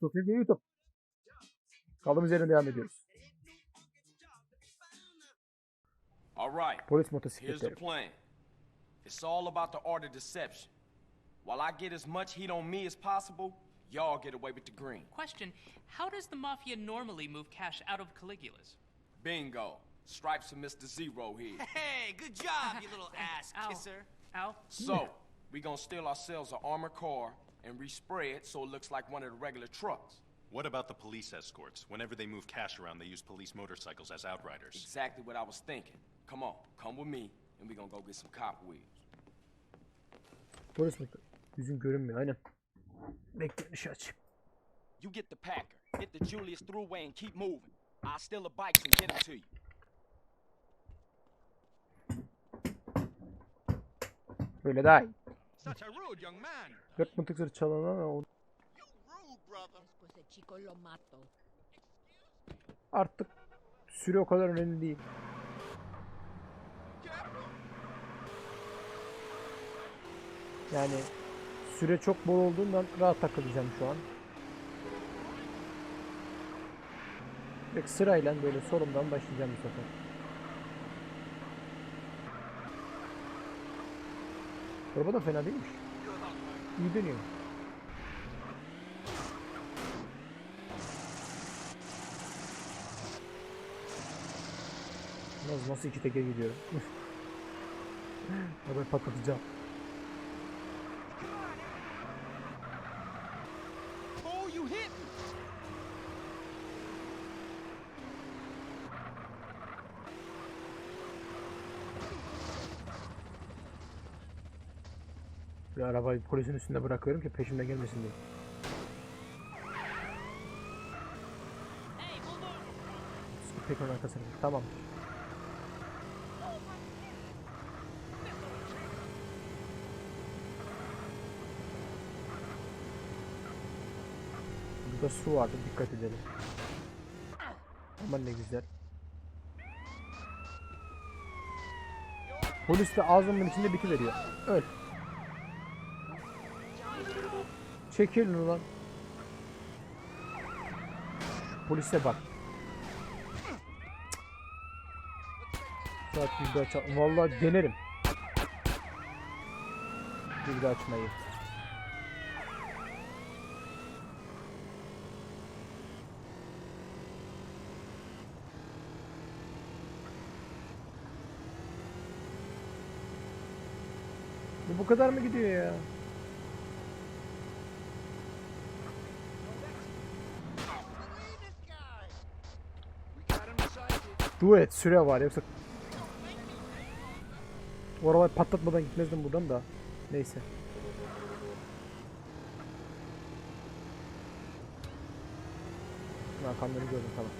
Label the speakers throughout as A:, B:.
A: Tutayım diye YouTube. Kaldığımız yerden devam ediyoruz.
B: All right,
A: Polis
B: here's the
A: motosikletleri.
B: plan. It's all about the art of deception. While I get as much heat on me as possible, y'all get away with the green.
C: Question How does the Mafia normally move cash out of Caligula's?
B: Bingo. Stripes and Mr. Zero here.
D: Hey, good job, you little ass
C: Ow.
D: kisser.
C: Ow.
B: So, we gonna steal ourselves an armored car and respray it so it looks like one of the regular trucks.
E: What about the police escorts? Whenever they move cash around, they use police motorcycles as outriders.
B: Exactly what I was thinking. Come on, come with me, and we're gonna go get some cop wheels.
A: Polis motor. Yüzün görünmüyor aynen. Bekle ışığı açayım.
B: You get the Packer, hit the Julius Thruway and keep moving. I'll steal the bikes and get them to you.
A: Böyle daha iyi.
D: Such a rude young man.
A: Dört mıntık zırh çalana o- artık süre o kadar önemli değil. Yani süre çok bol olduğundan rahat takılacağım şu an. Direkt sırayla böyle solumdan başlayacağım bu sefer. Araba da fena değilmiş. İyi dönüyor. Nasıl, nasıl iki teker gidiyorum? Arabayı patlatacağım.
D: Oh, you hit me.
A: Bir arabayı polisin üstünde bırakıyorum ki peşimden gelmesin diye. Onun arkasına. Tamam. Burada su vardı dikkat edelim. Aman ne güzel. Polis de ağzımın içinde biti veriyor. Öl. Çekilin ulan. Polise bak. Saat bir daha çal. Vallahi denerim. Bir daha açmayı. Bu bu kadar mı gidiyor ya?
D: Sighted.
A: Duet süre var yoksa arabayı patlatmadan gitmezdim buradan da. Neyse. Rakamları gördüm tamam.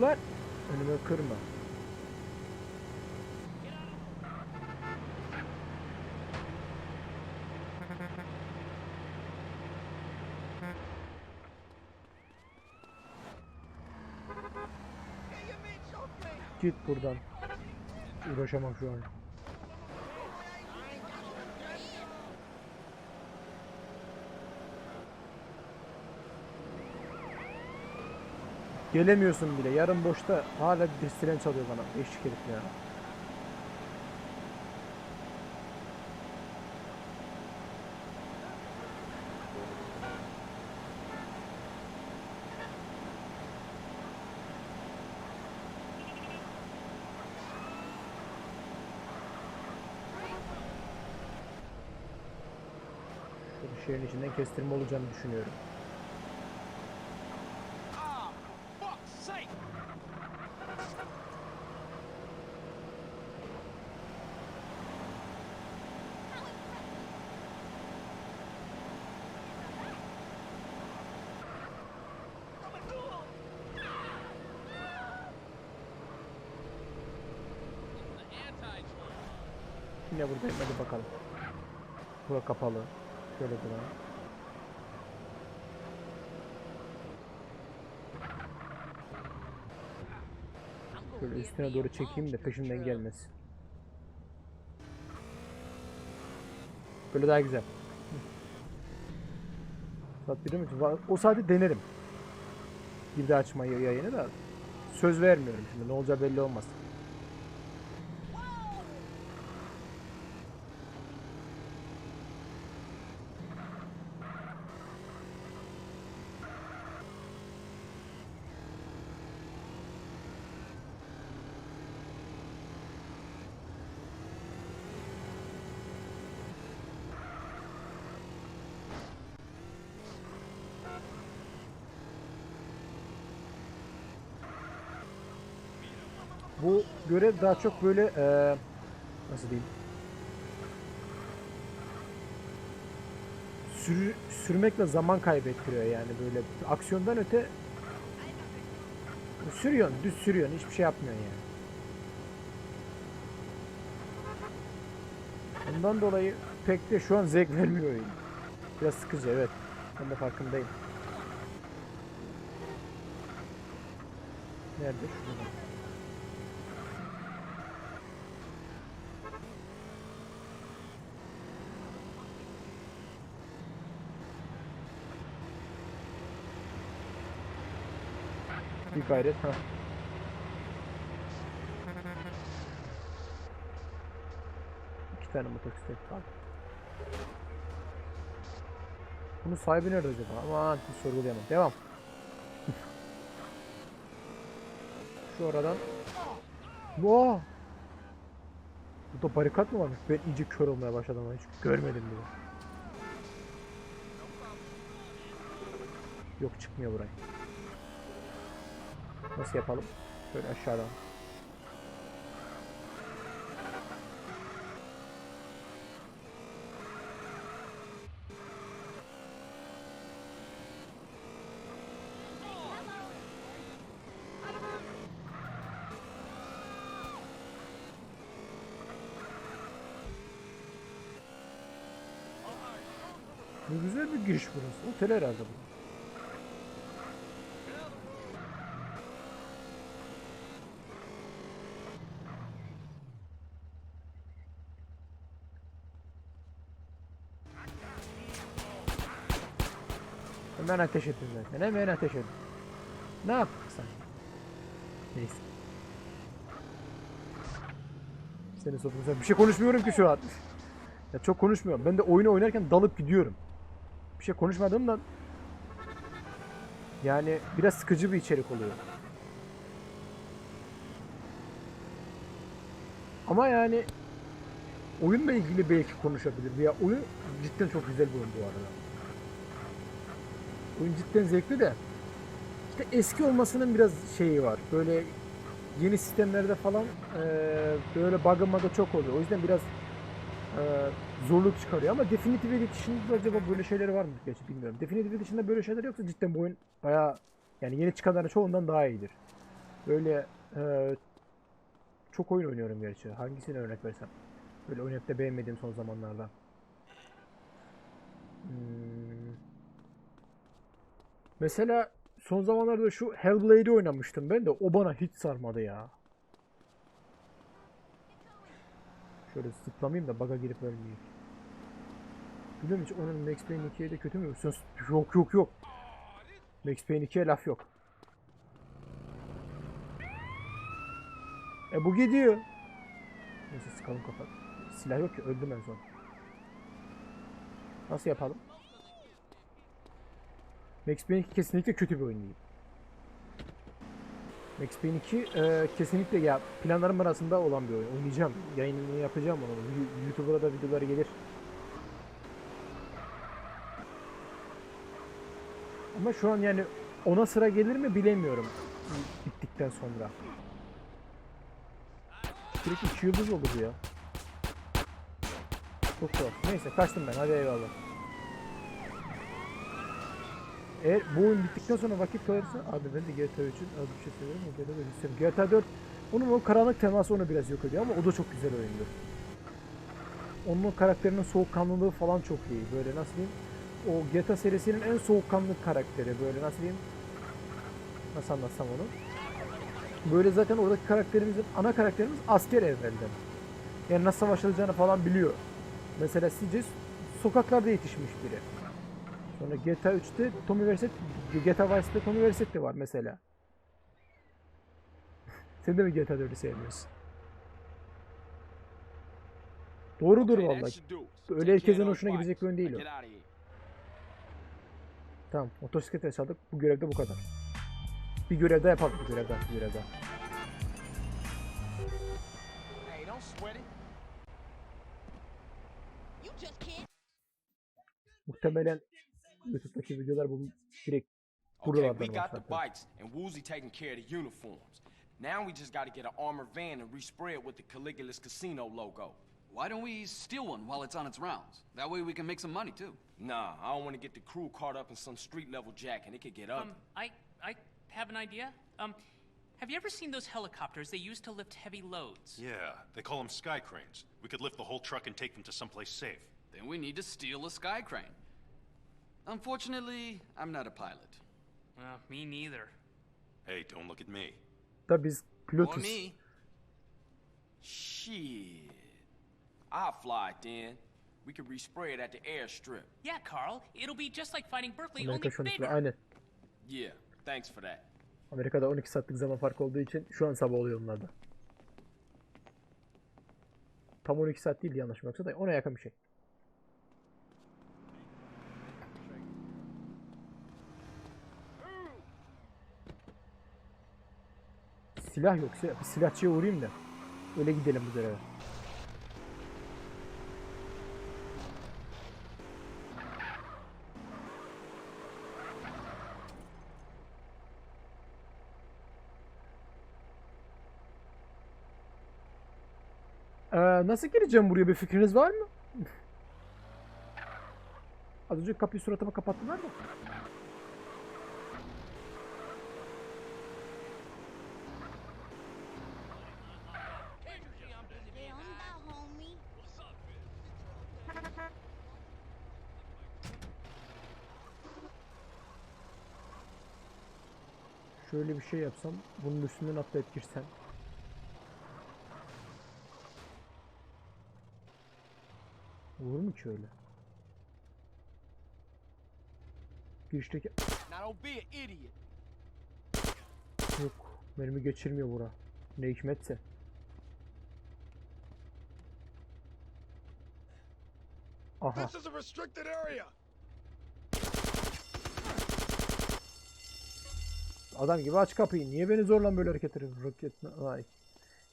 A: Lan önüme kırma. Git buradan. Uğraşamam şu an. Gelemiyorsun bile. Yarın boşta hala siren çalıyor bana. Eşlik herif ya. Şehrin içinden kestirme olacağını düşünüyorum. Yine buradayım hadi bakalım. Bura kapalı. Şöyle duralım. Şöyle üstüne doğru çekeyim de peşimden gelmesin. Böyle daha güzel. Saat 1'de mi? Va- O saati denerim. Bir de açmayı yayını da. Söz vermiyorum şimdi. Ne olacağı belli olmaz. Bu görev daha çok böyle eee, nasıl diyeyim? Sürü, sürmekle zaman kaybettiriyor yani böyle aksiyondan öte sürüyorsun, düz sürüyorsun, hiçbir şey yapmıyorsun yani. Ondan dolayı pek de şu an zevk vermiyor oyun. Biraz sıkıcı evet. Ben de farkındayım. Nerede? Şurada. Bir gayret ha. İki tane motosiklet kaldı. Bunun sahibi nerede acaba? Aman hiç sorgulayamam. Devam. Şu aradan. Wow. Burada barikat mı varmış? Ben iyice kör olmaya başladım ama hiç görmedim bile. Yok çıkmıyor buraya. Nasıl yapalım? Böyle aşağıdan. Ne güzel bir giriş burası. Otel herhalde bu. Hemen ateş ettin zaten. Hemen ateş ettin. Ne yaptık sen? Neyse. Seni sopunu Bir şey konuşmuyorum ki şu an. Ya çok konuşmuyorum. Ben de oyunu oynarken dalıp gidiyorum. Bir şey konuşmadığımdan yani biraz sıkıcı bir içerik oluyor. Ama yani oyunla ilgili belki konuşabilir. Ya oyun cidden çok güzel bir oyun bu arada. Oyun cidden zevkli de işte eski olmasının biraz şeyi var. Böyle yeni sistemlerde falan eee, böyle bug'ı çok oluyor. O yüzden biraz eee, zorluk çıkarıyor ama Definitive Edition'da acaba böyle şeyleri var mı? Gerçi bilmiyorum. Definitive Edition'da böyle şeyler yoksa cidden bu oyun bayağı yani yeni çıkanların çoğundan daha iyidir. Böyle eee, çok oyun oynuyorum gerçi. Hangisine örnek versem? Böyle oynayıp da beğenmediğim son zamanlarda. Hmm. Mesela son zamanlarda şu Hellblade'i oynamıştım ben de o bana hiç sarmadı ya. Şöyle zıplamayayım da baga girip ölmeyeyim. Biliyorum hiç onun Max Payne 2'ye de kötü mü? Yok yok yok. Max Payne 2'ye laf yok. E bu gidiyor. Neyse sıkalım kapat. Silah yok ki öldüm en son. Nasıl yapalım? Max Payne 2 kesinlikle kötü bir oyun değil. Max Payne 2 e, kesinlikle ya planlarım arasında olan bir oyun. Oynayacağım. Yayınını yapacağım onu. YouTube'a da videoları gelir. Ama şu an yani ona sıra gelir mi bilemiyorum. Bittikten sonra. Direkt 2 yıldız oldu bu ya. Çok tuhaf. Neyse kaçtım ben. Hadi eyvallah. Eğer bu oyun bittikten sonra vakit kalırsa abi ben de GTA 3'ün az bir şey seviyorum ama GTA 4 isterim. GTA 4 onun o karanlık teması onu biraz yok ediyor ama o da çok güzel oyundur. Onun karakterinin soğukkanlılığı falan çok iyi. Böyle nasıl diyeyim? O GTA serisinin en soğukkanlı karakteri. Böyle nasıl diyeyim? Nasıl anlatsam onu? Böyle zaten oradaki karakterimizin ana karakterimiz asker evvelden. Yani nasıl savaşılacağını falan biliyor. Mesela sizce sokaklarda yetişmiş biri. Sonra GTA 3'te Tommy Vercetti, GTA Vice'de Tommy Vercetti var mesela. Sen de mi GTA 4'ü sevmiyorsun? Doğrudur vallahi. Öyle herkesin hoşuna gidecek bir oyun değil o. Tamam motosikletle çaldık. Bu görevde bu kadar. Bir görevde yapalım. Bir görevde, bir görevde.
B: Hey, don't sweat it.
F: You just can't.
A: Muhtemelen YouTube'daki videolar bu direkt
B: Okay, we got the bikes and Woozy taking care of the uniforms. Now we just got to get an armored van and respray it with the Caligula's Casino logo.
G: Why don't we steal one while it's on its rounds? That way we can make some money too.
B: Nah, I don't want to get the crew caught up in some street level jack and it could get ugly.
C: Um, I, I have an idea. Um, have you ever seen those helicopters they use to lift heavy loads?
E: Yeah, they call them sky cranes. We could lift the whole truck and take them to someplace safe.
G: Then we need to steal a sky crane. Unfortunately, I'm not a pilot.
C: Well, me neither.
E: Hey, don't look at me.
A: Da biz
G: Or
A: pilotuz.
G: me.
B: Shit. I'll fly it then. We could respray it at the airstrip.
C: Yeah, Carl. It'll be just like fighting Berkeley,
A: Amerika
C: only bigger.
A: aynen.
B: Yeah, thanks for that.
A: Amerika'da 12 saatlik zaman farkı olduğu için şu an sabah oluyor onlarda. Tam 12 saat değil yanlış mı yoksa da ona yakın bir şey. Silah yok. Bir silahçıya uğrayayım da. Öyle gidelim bu göreve. Ee, nasıl gireceğim buraya bir fikriniz var mı? Az önce kapıyı suratıma kapattılar mı?
F: Stay on that, homie.
A: Şöyle bir şey yapsam, bunun üstünden atlayıp girsem. Olur mu ki öyle? Girişteki... Yok, mermi geçirmiyor bura. Ne hikmetse. Aha,
D: This is a restricted area.
A: Adam gibi aç kapıyı. Niye beni zorla böyle hareket ediyorsun? Roket... Ay.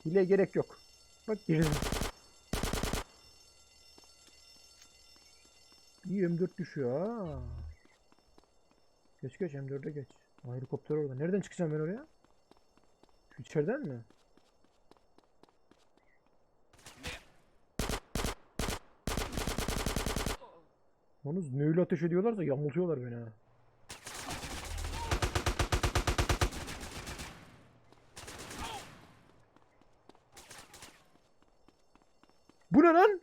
A: Hile gerek yok. Bak girdim. İyi M4 düşüyor ha. Geç geç M4'e geç. Aa, helikopter orada. Nereden çıkacağım ben oraya? Şu içeriden mi? Yalnız ne öyle ateş ediyorlarsa yamultuyorlar beni ha. Bu ne lan?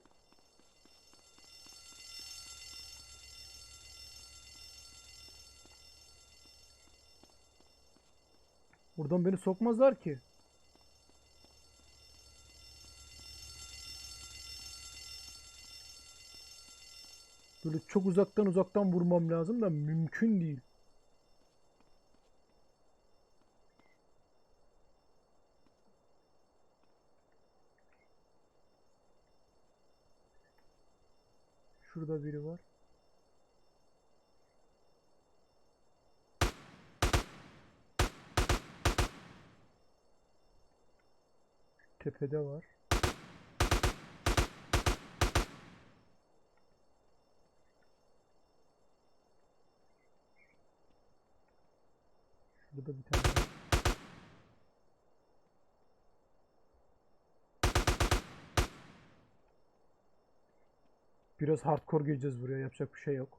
A: Buradan beni sokmazlar ki. Böyle çok uzaktan uzaktan vurmam lazım da mümkün değil. Şurada biri var. Tepede var. Şurada bir tane var. Biraz hardcore gireceğiz buraya. Yapacak bir şey yok.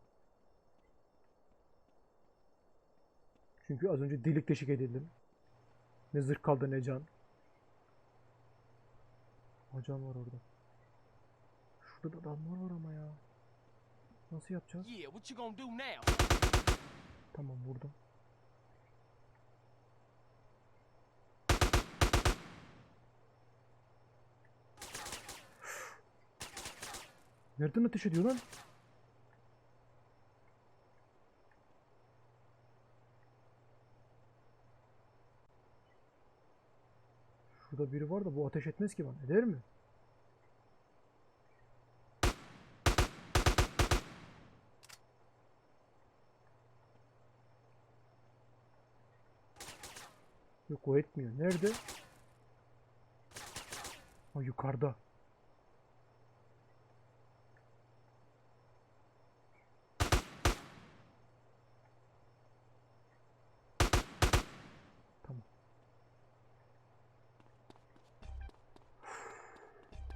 A: Çünkü az önce delik deşik edildim. Ne zırh kaldı ne can. Acan var orada. Şurada da adamlar var ama ya. Nasıl yapacağız?
B: Yeah, what you gonna do now?
A: Tamam vurdum. Nereden ateş ediyor lan? Şurada biri var da bu ateş etmez ki bana. Eder mi? Yok o etmiyor. Nerede? Ha yukarıda.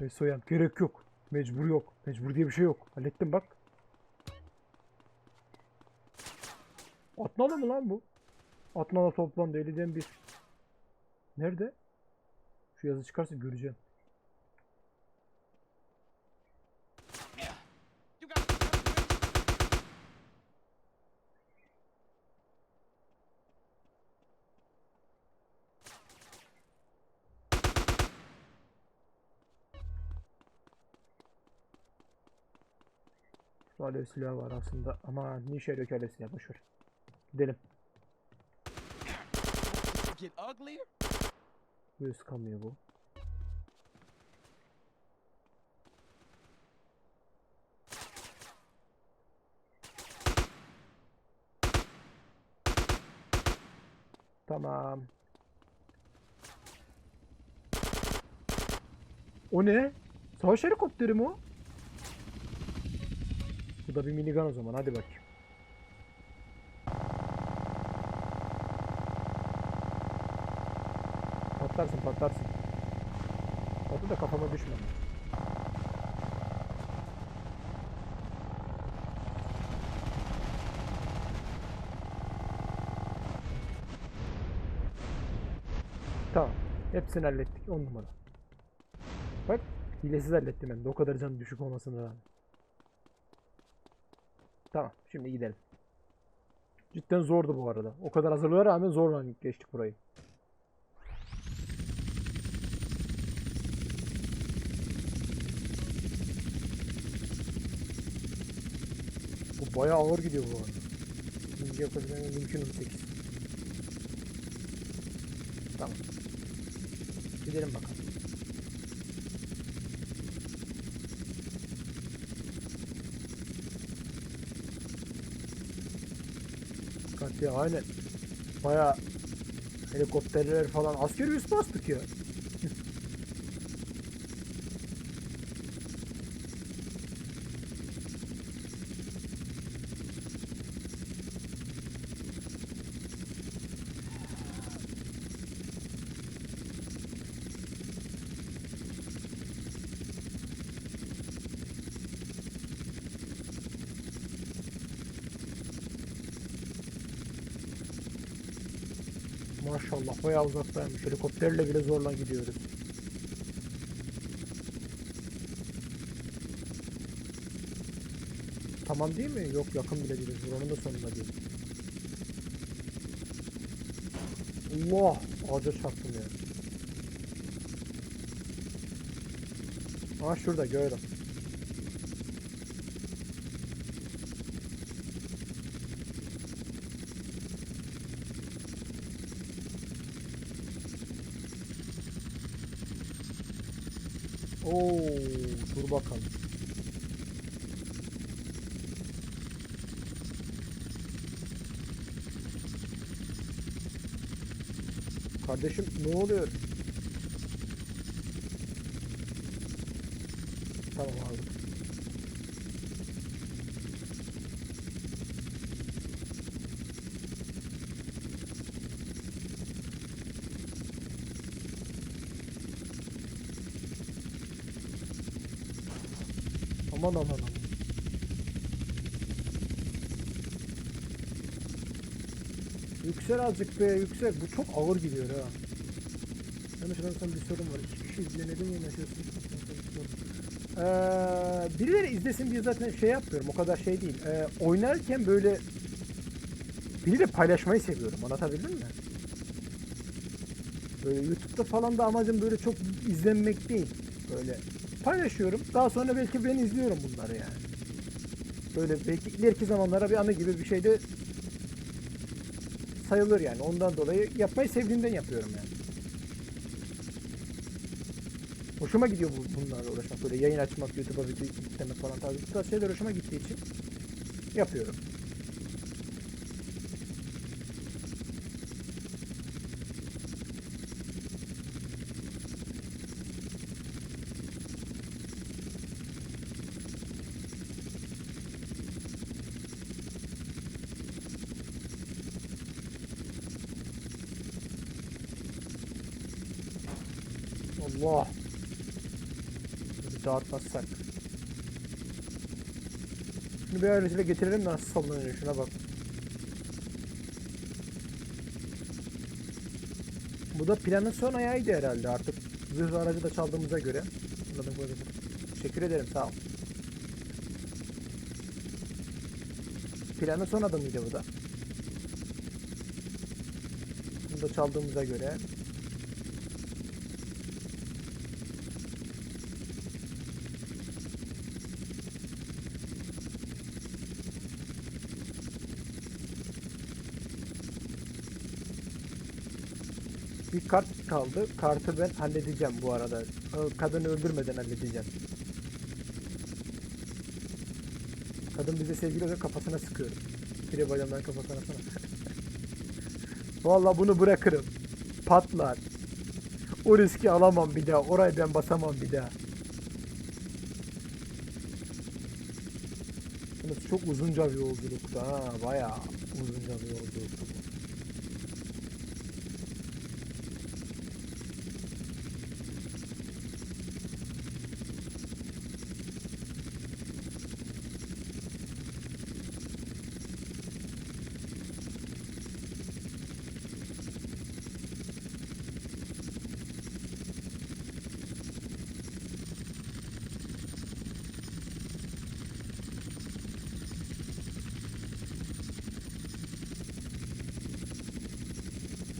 A: Ve soyan gerek yok. Mecbur yok. Mecbur diye bir şey yok. Hallettim bak. Atmalı mı lan bu? Atmalı toplandı 50'den bir. Nerede? Şu yazı çıkarsa göreceğim.
D: You got
A: Şu alev silahı var aslında ama ne işe yarıyor ki alev silahı boşver. Gidelim. Böyle sıkamıyor bu. Tamam. O ne? Savaş helikopteri mi o? Bu da bir minigun o zaman. Hadi bakayım. Patlarsın patlarsın. Patla da kafama düşme. Tamam. Hepsini hallettik. 10 numara. Bak hilesiz hallettim hem de. O kadar can düşük olmasına rağmen. Tamam. Şimdi gidelim. Cidden zordu bu arada. O kadar hazırlığa rağmen zorla geçtik burayı. Bu bayağı ağır gidiyor bu arada. Şimdi yapabilmem mümkün 18. Tamam. Gidelim bakalım. Dikkatli aynen. Bayağı helikopterler falan askeri üst bastık ya. Maşallah bayağı uzaktaymış. Helikopterle bile zorla gidiyoruz. Tamam değil mi? Yok yakın bile değiliz. Buranın da sonunda değil. Allah! Ağaca çarptım ya. Aa şurada gördüm. Dur bakalım. Kardeşim ne oluyor? Tamam aldık. Aman aman. Yüksel azıcık be yüksel. Bu çok ağır gidiyor ha. Yanlış anlarsam bir sorun var. İki kişi izle neden yayınlaşıyorsun? Ee, birileri izlesin diye zaten şey yapmıyorum. O kadar şey değil. Ee, oynarken böyle biriyle paylaşmayı seviyorum. Anlatabildim mi? Böyle YouTube'da falan da amacım böyle çok izlenmek değil. Böyle paylaşıyorum. Daha sonra belki ben izliyorum bunları yani. Böyle belki ileriki zamanlara bir anı gibi bir şey de sayılır yani. Ondan dolayı yapmayı sevdiğimden yapıyorum yani. Hoşuma gidiyor bu, bunlarla uğraşmak. Böyle yayın açmak, YouTube'a video yüklemek falan tarzı. Bu tarz şeyler hoşuma gittiği için yapıyorum. Allah. Dağıtmazsak. Şunu bir ayrıca getirelim nasıl sallanıyor şuna bak. Bu da planın son ayağıydı herhalde artık. Zırh aracı da çaldığımıza göre. Teşekkür ederim sağ ol. Planın son adımıydı bu da. Bunu da çaldığımıza göre Kaldı. Kartı ben halledeceğim bu arada. Kadını öldürmeden halledeceğim. Kadın bize sevgili olacak kafasına sıkıyorum. Biri bacağımdan kafasına sana. Vallahi bunu bırakırım. Patlar. O riski alamam bir daha. Orayı ben basamam bir daha. Çok uzunca bir yolculuktu ha. Bayağı uzunca bir yolculuktu bu.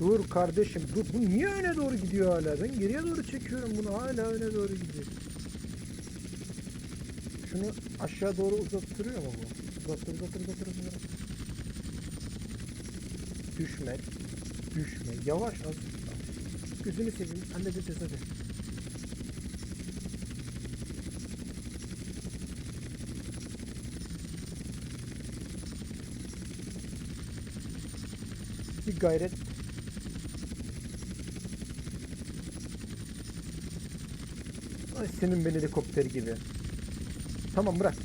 A: Dur kardeşim dur. Bu niye öne doğru gidiyor hala? Ben geriye doğru çekiyorum bunu. Hala öne doğru gidiyor. Şunu aşağı doğru uzattırıyor mu bu? Uzattır uzattır uzattır uzattır. Düşme. Düşme. Yavaş az. Gözünü seveyim. Halledeceğiz hadi. Bir gayret senin ben helikopter gibi. Tamam bırak.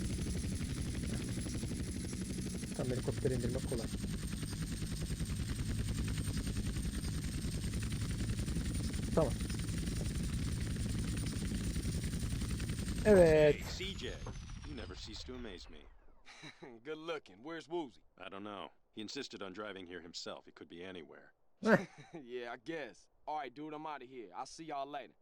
A: Tam helikopter indirmek kolay. Tamam. Evet.
E: Hey, CJ. You never cease to amaze me.
D: Good looking. Where's Woozy?
E: I don't know. He insisted on driving here himself. He could be anywhere.
D: yeah, I guess. All right, dude, I'm out of here. I'll see y'all later.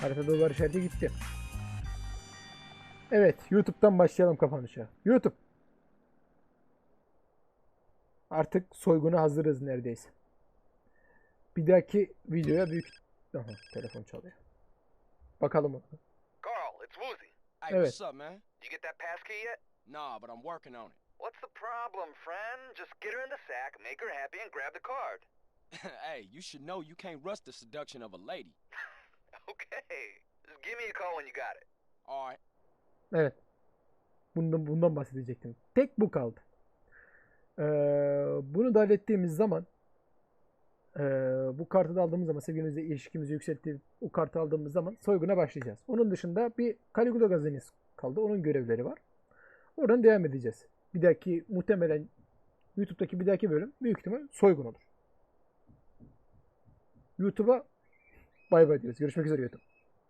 A: Haritada dolar işareti gitti. Evet, YouTube'dan başlayalım kapanışa. YouTube. Artık soyguna hazırız neredeyse. Bir dahaki videoya büyük... Aha, telefon çalıyor. Bakalım ona.
H: Carl, it's Woozy.
D: Hey,
A: Evet.
D: what's up, man?
H: You get that passkey yet?
D: Nah, but I'm working on it.
H: What's the problem, friend? Just get her in the sack, make her happy, and grab the card.
D: hey, you should know you can't rush the seduction of a lady.
A: Evet. Bundan, bundan bahsedecektim. Tek bu kaldı. Ee, bunu da hallettiğimiz zaman ee, bu kartı da aldığımız zaman sevgilimizle ilişkimizi yükselttiği o kartı aldığımız zaman soyguna başlayacağız. Onun dışında bir Caligula gazeteniz kaldı. Onun görevleri var. Oradan devam edeceğiz. Bir dahaki muhtemelen YouTube'daki bir dahaki bölüm büyük ihtimal soygun olur. YouTube'a bay bay diyoruz. Görüşmek üzere YouTube.